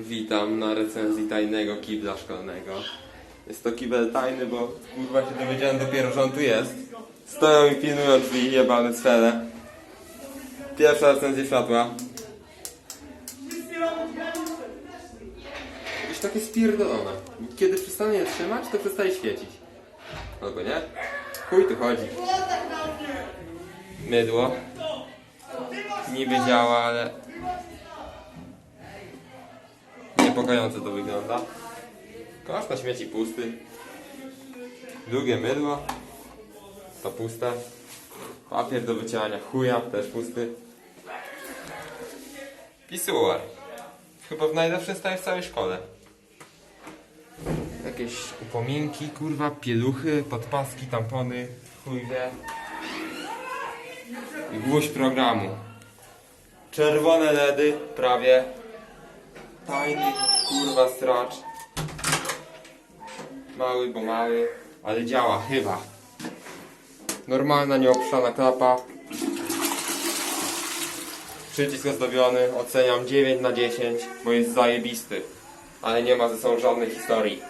Witam na recenzji tajnego kibla szkolnego. Jest to kibel tajny, bo kurwa się dowiedziałem dopiero, że on tu jest. Stoją i pilnują drzwi, jebane cwele. Pierwsza recenzja światła. Już takie spierdolone. Kiedy przestanie je trzymać, to przestaje świecić. Albo nie? Chuj tu chodzi. Mydło. Niby działa, ale Niepokojąco to wygląda. Kosz na śmieci pusty. Długie mydło. To puste. Papier do wyciągania chuja, też pusty. Pisuar. Chyba w najlepszym stanie w całej szkole. Jakieś upominki, kurwa, pieluchy, podpaski, tampony, chuj wie. I programu. Czerwone LEDy, prawie. Tajny, kurwa, stracz. Mały, bo mały, ale działa, chyba. Normalna, nieoprzana klapa. Przycisk ozdobiony, oceniam 9 na 10, bo jest zajebisty. Ale nie ma ze sobą żadnej historii.